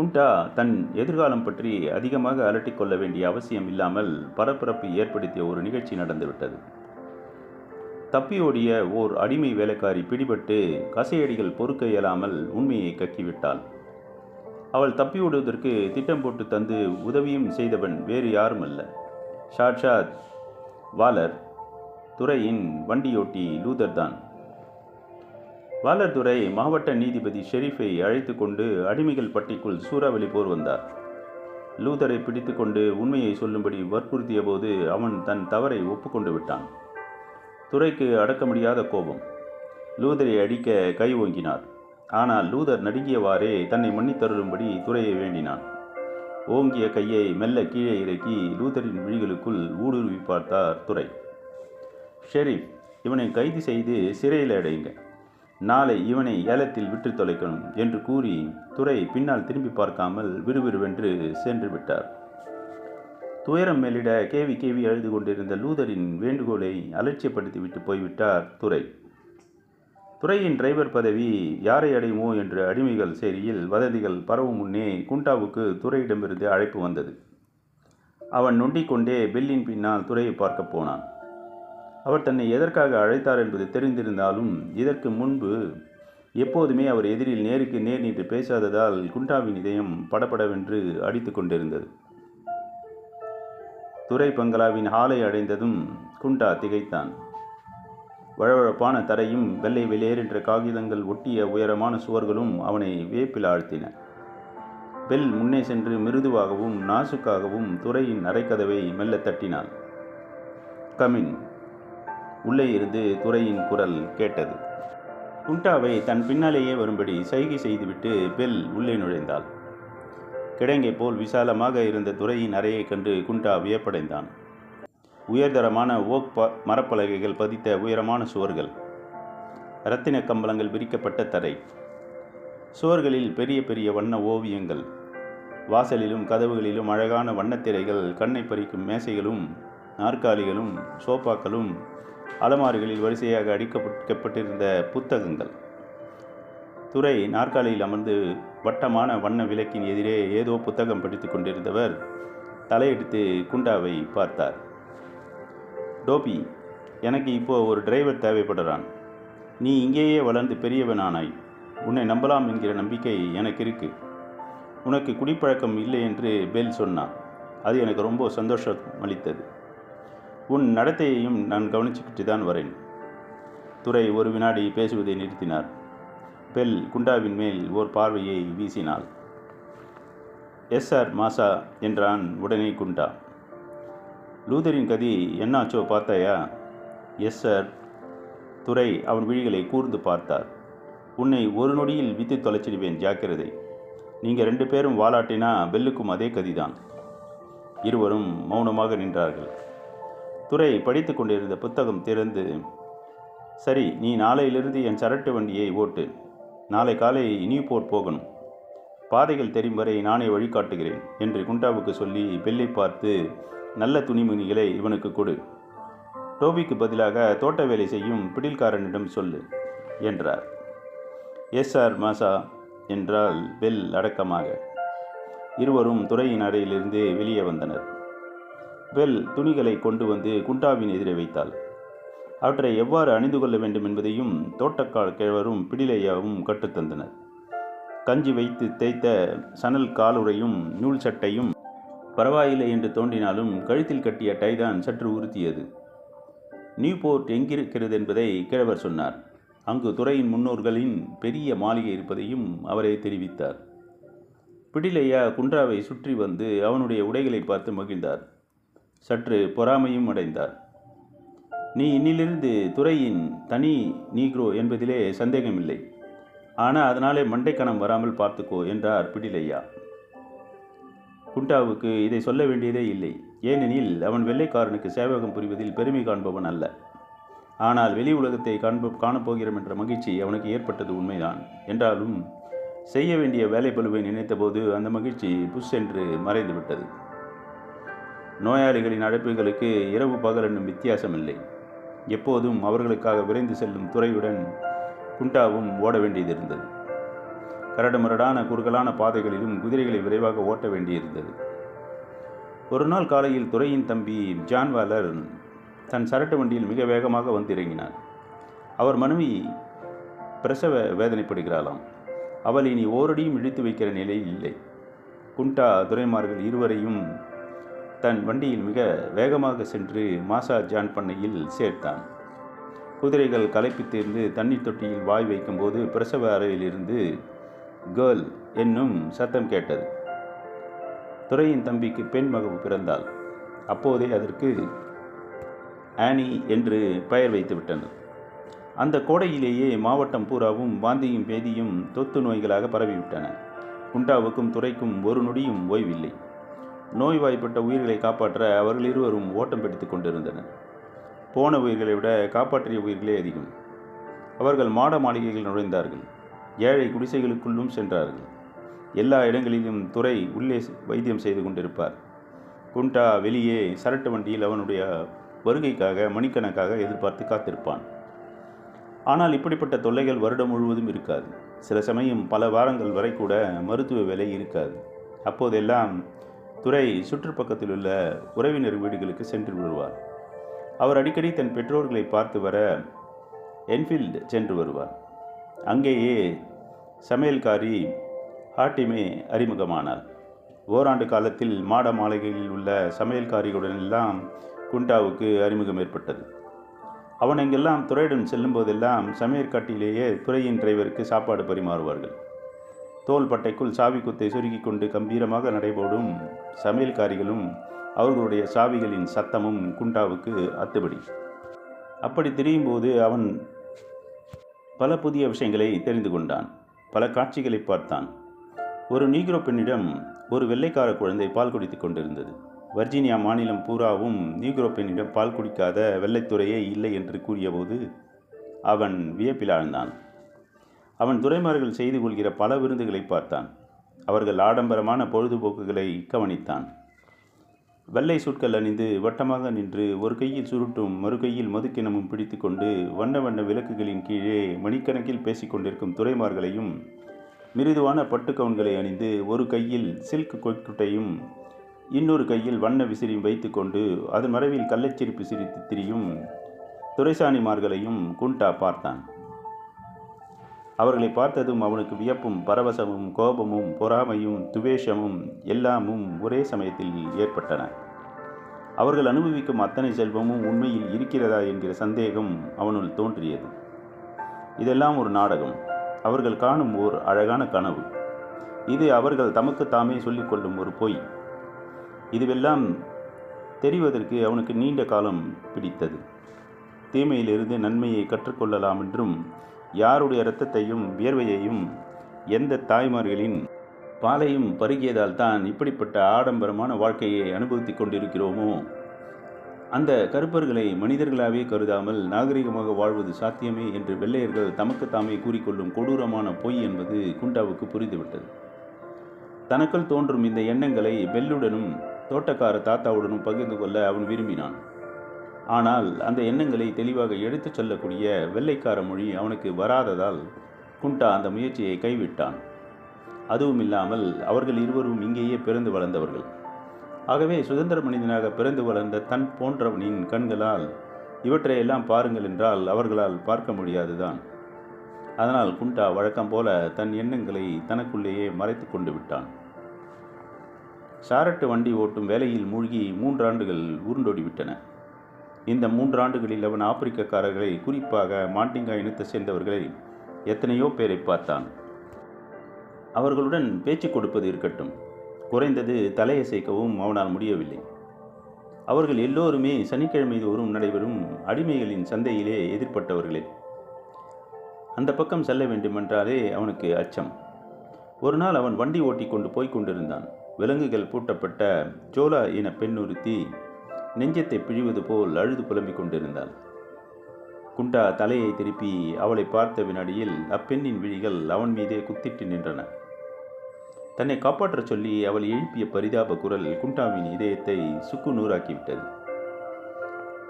குண்டா தன் எதிர்காலம் பற்றி அதிகமாக அலட்டிக் கொள்ள வேண்டிய அவசியம் இல்லாமல் பரபரப்பு ஏற்படுத்திய ஒரு நிகழ்ச்சி நடந்துவிட்டது. தப்பியோடிய ஓர் அடிமை வேலைக்காரி பிடிபட்டு கசையடிகள் பொறுக்க இயலாமல் உண்மையை கக்கிவிட்டாள். அவள் தப்பியோடுவதற்கு திட்டம் போட்டு தந்து உதவியும் செய்தவன் வேறு யாரும் அல்ல ஷாட்ஷாத் வாலர் துறையின் வண்டியோட்டி லூதர் தான் வாலர்துறை மாவட்ட நீதிபதி ஷெரீஃபை அழைத்து கொண்டு அடிமைகள் பட்டிக்குள் சூறாவளி போர் வந்தார். லூதரை பிடித்து கொண்டு உண்மையை சொல்லும்படி வற்புறுத்திய போது அவன் தன் தவறை ஒப்புக்கொண்டு விட்டான். துறைக்கு அடக்க முடியாத கோபம். லூதரை அடிக்க கை ஓங்கினார். ஆனால் லூதர் நடுங்கியவாறே தன்னை மன்னித்தருளும்படி துறையை வேண்டினான். ஓங்கிய கையை மெல்ல கீழே இறக்கி லூதரின் விழிகளுக்குள் ஊடுருவி பார்த்தார் துறை. ஷெரீப் இவனை கைது செய்து சிறையில் அடையுங்க நாளை இவனை ஏலத்தில் விற்று தொலைக்கணும் என்று கூறி துறை பின்னால் திரும்பி பார்க்காமல் விறுவிறுவென்று சென்று விட்டார். துயரம் மேலிட கேவி கேவி அழுது கொண்டிருந்த லூதரின் வேண்டுகோளை அலட்சியப்படுத்திவிட்டு போய்விட்டார் துறை துறையின் டிரைவர் பதவி யாரை அடையுமோ என்று அடிமைகள் சேரியில் வதந்திகள் பரவும் முன்னே குண்டாவுக்கு துறையிடமிருந்து அழைப்பு வந்தது. அவன் நொண்டிக் கொண்டே பெல்லின் பின்னால் துறையை பார்க்கப் போனான். அவர் தன்னை எதற்காக அழைத்தார் என்பது தெரிந்திருந்தாலும் இதற்கு முன்பு எப்போதுமே அவர் எதிரில் நேருக்கு நேர் நின்று பேசாததால் குண்டாவின் இதயம் படபடவென்று அடித்து கொண்டிருந்தது. துரை பங்களாவின் ஹாலை அடைந்ததும் குண்டா திகைத்தான். வழவழப்பான தரையும் வெள்ளை வெளியேறென்ற காகிதங்கள் ஒட்டிய உயரமான சுவர்களும் அவனை வேப்பில் ஆழ்த்தின. பெல் முன்னே சென்று மிருதுவாகவும் நாசுக்காகவும் துறையின் அரைக்கதவை மெல்ல தட்டினான் கமின் உள்ளே இருந்து துறையின் குரல் கேட்டது. குண்டாவை தன் பின்னாலேயே வரும்படி சைகை செய்துவிட்டு பெல் உள்ளே நுழைந்தாள். கிடங்கை போல் விசாலமாக இருந்த துறையின் அறையைக் கண்டு குண்டா வியப்படைந்தான். உயர்தரமான ஓக் ப மரப்பலகைகள் பதித்த உயரமான சுவர்கள். இரத்தின கம்பளங்கள் விரிக்கப்பட்ட தரை. சுவர்களில் பெரிய பெரிய வண்ண ஓவியங்கள். வாசலிலும் கதவுகளிலும் அழகான வண்ணத்திரைகள் கண்ணை பறிக்கும் மேசைகளும் நாற்காலிகளும் சோபாக்களும் அலமாரிகளில் வரிசையாக அடிக்கப்பட்டிருந்த புத்தகங்கள். துறை நாற்காலியில் அமர்ந்து வட்டமான வண்ண விளக்கின் எதிரே ஏதோ புத்தகம் படித்து கொண்டிருந்தவர் தலையெடுத்து குண்டாவை பார்த்தார். டோபி எனக்கு இப்போ ஒரு டிரைவர் தேவைப்படுறான். நீ இங்கேயே வளர்ந்து பெரியவனானாய். உன்னை நம்பலாம் என்கிற நம்பிக்கை எனக்கு இருக்கு. உனக்கு குடிப்பழக்கம் இல்லை என்று பெல் சொன்னான். அது எனக்கு ரொம்ப சந்தோஷம் அளித்தது. உன் நடத்தையையும் நான் கவனிச்சுக்கிட்டு தான் வரேன். துரை ஒரு வினாடி பேசுவதை நிறுத்தினார். பெல் குண்டாவின் மேல் ஓர் பார்வையை வீசினாள். எஸ் சார் மாசா என்றான் உடனே குண்டா. லூதரின் கதி என்னாச்சோ பார்த்தாயா? Yes sir. துரை அவன் விழிகளை கூர்ந்து பார்த்தார். உன்னை ஒரு நொடியில் வித்து தொலைச்சிடுவேன் ஜாக்கிரதை. நீங்கள் ரெண்டு பேரும் வாலாட்டினா பெல்லுக்கும் அதே கதிதான். இருவரும் மௌனமாக நின்றார்கள். துரை படித்து கொண்டிருந்த புத்தகம் திறந்து சரி நீ நாளையிலிருந்து என் சரட்டு வண்டியை ஓட்டு. நாளை காலை நியூபோர்ட் போகணும். பாதைகள் தெரியும் வரை நானே வழிகாட்டுகிறேன் என்று குண்டாவுக்கு சொல்லி பெல்லை பார்த்து நல்ல துணிமணிகளை இவனுக்கு கொடு. டோபிக்கு பதிலாக தோட்ட வேலை செய்யும் பிடில்காரனிடம் சொல்லு என்றார். எஸ் சார் மாசா என்றால் பெல் அடக்கமாக. இருவரும் துறையின் அறையிலிருந்து வெளியே வந்தனர். பெல் துணிகளை கொண்டு வந்து குண்டாவின் எதிரே வைத்தாள். அவற்றை எவ்வாறு அணிந்து கொள்ள வேண்டும் என்பதையும் தோட்டக்கால் கிழவரும் பிடிலையாவும் கற்றுத்தந்தனர் கஞ்சி வைத்து தேய்த்த சணல் காலுறையும் நூல் சட்டையும் பரவாயில்லை என்று தோன்றினாலும் கழுத்தில் கட்டிய டைதான் சற்று உறுத்தியது. நியூபோர்ட் எங்கிருக்கிறது என்பதை கிழவர் சொன்னார். அங்கு துறையின் முன்னோர்களின் பெரிய மாளிகை இருப்பதையும் அவரே தெரிவித்தார். பிடிலையா குன்றாவை சுற்றி வந்து அவனுடைய உடைகளை பார்த்து மகிழ்ந்தார். சற்று பொறாமையும் அடைந்தார். நீ இன்னிலிருந்து துறையின் தனி நீக்ரோ என்பதிலே சந்தேகமில்லை. ஆனால் அதனாலே மண்டைக்கணம் வராமல் பார்த்துக்கோ என்றார் பிடிலையா. குண்டாவுக்கு இதை சொல்ல வேண்டியதே இல்லை. ஏனெனில் அவன் வெள்ளைக்காரனுக்கு சேவகம் புரிவதில் பெருமை காண்பவன் அல்ல. ஆனால் வெளி உலகத்தை காண்ப காணப்போகிறோம் என்ற மகிழ்ச்சி அவனுக்கு ஏற்பட்டது உண்மைதான் என்றாலும் செய்ய வேண்டிய வேலை பழுவை நினைத்தபோது அந்த மகிழ்ச்சி புஷ் என்று மறைந்து விட்டது நோயாளிகளின் அழைப்புகளுக்கு இரவு பகல் என்னும் வித்தியாசமில்லை. எப்போதும் அவர்களுக்காக விரைந்து செல்லும் துறையுடன் குண்டாவும் ஓட வேண்டியதிருந்தது கரடுமுரடான குறுகலான பாதைகளிலும் குதிரைகளை விரைவாக ஓட்ட வேண்டியிருந்தது. ஒரு நாள் காலையில் துறையின் தம்பி ஜான் வாலர் தன் சரட்டு வண்டியில் மிக வேகமாக வந்திறங்கினார் அவர் மனைவி பிரசவ வேதனைப்படுகிறாளாம். அவள் இனி ஓரடியும் இழுத்து வைக்கிற நிலையில் இல்லை. குண்டா துரைமார்கள் இருவரையும் தன் வண்டியில் மிக வேகமாக சென்று மாசா ஜான் பண்ணையில் சேர்த்தான். குதிரைகள் களைப்பு தீர்ந்து தண்ணீர் தொட்டியில் வாய் வைக்கும்போது பிரசவ அறையிலிருந்து கேர்ள் என்னும் சத்தம் கேட்டது. துறையின் தம்பிக்கு பெண் மகவு பிறந்தாள். அப்போதே அதற்கு ஆனி என்று பெயர் வைத்து விட்டனர் அந்த கோடையிலேயே மாவட்டம் பூராவும் வாந்தியும் பேதியும் தொத்து நோய்களாக பரவிவிட்டன குண்டாவுக்கும் துறைக்கும் ஒரு நொடியும் ஓய்வில்லை. நோய்வாய்ப்பட்ட உயிர்களை காப்பாற்ற அவர்கள் இருவரும் ஓட்டம் பிடித்து கொண்டிருந்தனர். போன உயிர்களை விட காப்பாற்றிய உயிர்களே அதிகம். அவர்கள் மாட மாளிகைகள் நுழைந்தார்கள். ஏழை குடிசைகளுக்குள்ளும் சென்றார்கள். எல்லா இடங்களிலும் துறை உள்ளே வைத்தியம் செய்து கொண்டிருப்பார். குண்டா வெளியே சரட்டு வண்டியில் அவனுடைய வருகைக்காக மணிக்கணக்காக எதிர்பார்த்து காத்திருப்பான். ஆனால் இப்படிப்பட்ட தொல்லைகள் வருடம் முழுவதும் இருக்காது. சில சமயம் பல வாரங்கள் வரை கூட மருத்துவ வேலை இருக்காது. அப்போதெல்லாம் துறை சுற்றுப்பக்கத்தில் உள்ள உறவினர் வீடுகளுக்கு சென்று விடுவார். அவர் அடிக்கடி தன் பெற்றோர்களை பார்த்து வர என்ஃபீல்டு சென்று வருவார். அங்கேயே சமையல்காரி ஹாட்டிமே அறிமுகமானார். ஓராண்டு காலத்தில் மாட மாளிகையில் உள்ள சமையல்காரிகளுடன் எல்லாம் குண்டாவுக்கு அறிமுகம் ஏற்பட்டது. அவன் எங்கெல்லாம் துறையுடன் செல்லும் போதெல்லாம் சமையற்காட்டிலேயே துறையின் டிரைவருக்கு சாப்பாடு பரிமாறுவார்கள். தோள்பட்டைக்குள் சாவி குத்தை சுருக்கி கொண்டு கம்பீரமாக நடைபோடும் சமையல்காரிகளும் அவர்களுடைய சாவிகளின் சத்தமும் குண்டாவுக்கு அத்துபடி. அப்படி திரியும்போது அவன் பல புதிய விஷயங்களை தெரிந்து கொண்டான். பல காட்சிகளை பார்த்தான். ஒரு நீக்ரோ பெண்ணிடம் ஒரு வெள்ளைக்கார குழந்தை பால் குடித்துக் கொண்டிருந்தது. வர்ஜீனியா மாநிலம் பூராவும் நீக்ரோ பெண்ணிடம் பால் குடிக்காத வெள்ளைத்துறையே இல்லை என்று கூறியபோது அவன் வியப்பில் ஆழ்ந்தான். அவன் துறைமார்கள் செய்து கொள்கிற பல விருந்துகளை பார்த்தான். அவர்கள் ஆடம்பரமான பொழுதுபோக்குகளை கவனித்தான். வெள்ளை சுட்கள் அணிந்து வட்டமாக நின்று ஒரு கையில் சுருட்டும் மறு கையில் மதுக்கிணமும் பிடித்துக்கொண்டு வண்ண வண்ண விளக்குகளின் கீழே மணிக்கணக்கில் பேசிக்கொண்டிருக்கும் துறைமார்களையும் மிருதுவான பட்டுக்கவுன்களை அணிந்து ஒரு கையில் சில்க் கொக்குட்டையும் இன்னொரு கையில் வண்ண விசிறியும் வைத்துக்கொண்டு அதன் மறைவில் கள்ளச்சிரிப்பு சிரித்து திரியும் துரைசாணிமார்களையும் குண்டா பார்த்தான். அவர்களை பார்த்ததும் அவனுக்கு வியப்பும் பரவசமும் கோபமும் பொறாமையும் துவேஷமும் எல்லாமும் ஒரே சமயத்தில் ஏற்பட்டன. அவர்கள் அனுபவிக்கும் அத்தனை செல்வமும் உண்மையில் இருக்கிறதா என்கிற சந்தேகம் அவனுள் தோன்றியது. இதெல்லாம் ஒரு நாடகம். அவர்கள் காணும் ஓர் அழகான கனவு. இது அவர்கள் தமக்கு தாமே சொல்லிக்கொள்ளும் ஒரு பொய். இதுவெல்லாம் தெரிவதற்கு அவனுக்கு நீண்ட காலம் பிடித்தது. தீமையிலிருந்து நன்மையை கற்றுக்கொள்ளலாம் என்றும் யாருடைய இரத்தத்தையும் வியர்வையையும் எந்த தாய்மார்களின் பாலையும் பருகியதால் தான் இப்படிப்பட்ட ஆடம்பரமான வாழ்க்கையை அனுபவித்துக் கொண்டிருக்கிறோமோ? அந்த கருப்பர்களை மனிதர்களாகவே கருதாமல் நாகரிகமாக வாழ்வது சாத்தியமே என்று வெள்ளையர்கள் தமக்கு தாமே கூறிக்கொள்ளும் கொடூரமான பொய் என்பது குண்டாவுக்கு புரிந்துவிட்டது. தனக்குள் தோன்றும் இந்த எண்ணங்களை பெல்லுடனும் தோட்டக்கார தாத்தாவுடனும் பகிர்ந்து கொள்ள அவன் விரும்பினான். ஆனால் அந்த எண்ணங்களை தெளிவாக எடுத்துச் சொல்லக்கூடிய வெள்ளைக்கார மொழி அவனுக்கு வராததால் குண்டா அந்த முயற்சியை கைவிட்டான். அதுவும் இல்லாமல் அவர்கள் இருவரும் இங்கேயே பிறந்து வளர்ந்தவர்கள். ஆகவே சுதந்திர மனிதனாக பிறந்து வளர்ந்த தன் போன்றவனின் கண்களால் இவற்றையெல்லாம் பாருங்கள் என்றால் அவர்களால் பார்க்க முடியாதுதான். அதனால் குண்டா வழக்கம் போல தன் எண்ணங்களை தனக்குள்ளேயே மறைத்து கொண்டு விட்டான். சாரட்டு வண்டி ஓட்டும் வேலையில் மூழ்கி மூன்றாண்டுகள் உருண்டோடிவிட்டன. இந்த மூன்றாண்டுகளில் அவன் ஆப்பிரிக்கக்காரர்களை குறிப்பாக மாண்டிங்கா இனத்தை சேர்ந்தவர்களை எத்தனையோ பேரை பார்த்தான். அவர்களுடன் பேச்சு கொடுப்பது இருக்கட்டும். குறைந்தது தலையசைக்கவும் அவனால் முடியவில்லை. அவர்கள் எல்லோருமே சனிக்கிழமை தோறும் நடைபெறும் அடிமைகளின் சந்தையிலே எதிர்ப்பட்டவர்களே அந்த பக்கம் செல்ல வேண்டுமென்றாலே அவனுக்கு அச்சம். ஒரு நாள் அவன் வண்டி ஓட்டி கொண்டு போய்க் கொண்டிருந்தான். விலங்குகள் பூட்டப்பட்ட ஜோலா இன பெண்ணுறுத்தி நெஞ்சத்தை பிழிவது போல் அழுது புலம்பிக் கொண்டிருந்தாள். குண்டா தலையை திருப்பி அவளை பார்த்த வினாடியில் அப்பெண்ணின் விழிகள் அவன் மீதே குத்திட்டு நின்றன. தன்னை காப்பாற்றச் சொல்லி அவள் எழுப்பிய பரிதாப குரல் குண்டாவின் இதயத்தை சுக்கு நூறாக்கிவிட்டது.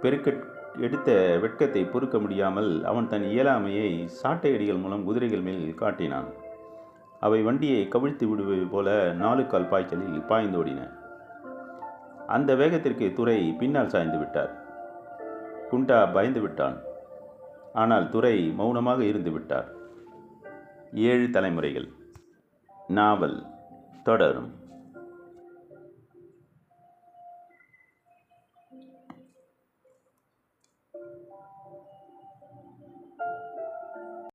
பெருக்க எடுத்த வெட்கத்தை பொறுக்க முடியாமல் அவன் தன் இயலாமையை சாட்டையடிகள் மூலம் குதிரைகள் மேல் காட்டினான். அவை வண்டியை கவிழ்த்து விடுவது போல நாலு கால் பாய்ச்சலில் பாய்ந்தோடின. அந்த வேகத்திற்கு துரை பின்னால் சாய்ந்து விட்டார். குண்டா பயந்து விட்டான். ஆனால் துரை மௌனமாக இருந்து விட்டார். ஏழு தலைமுறைகள். நாவல். தொடரும்.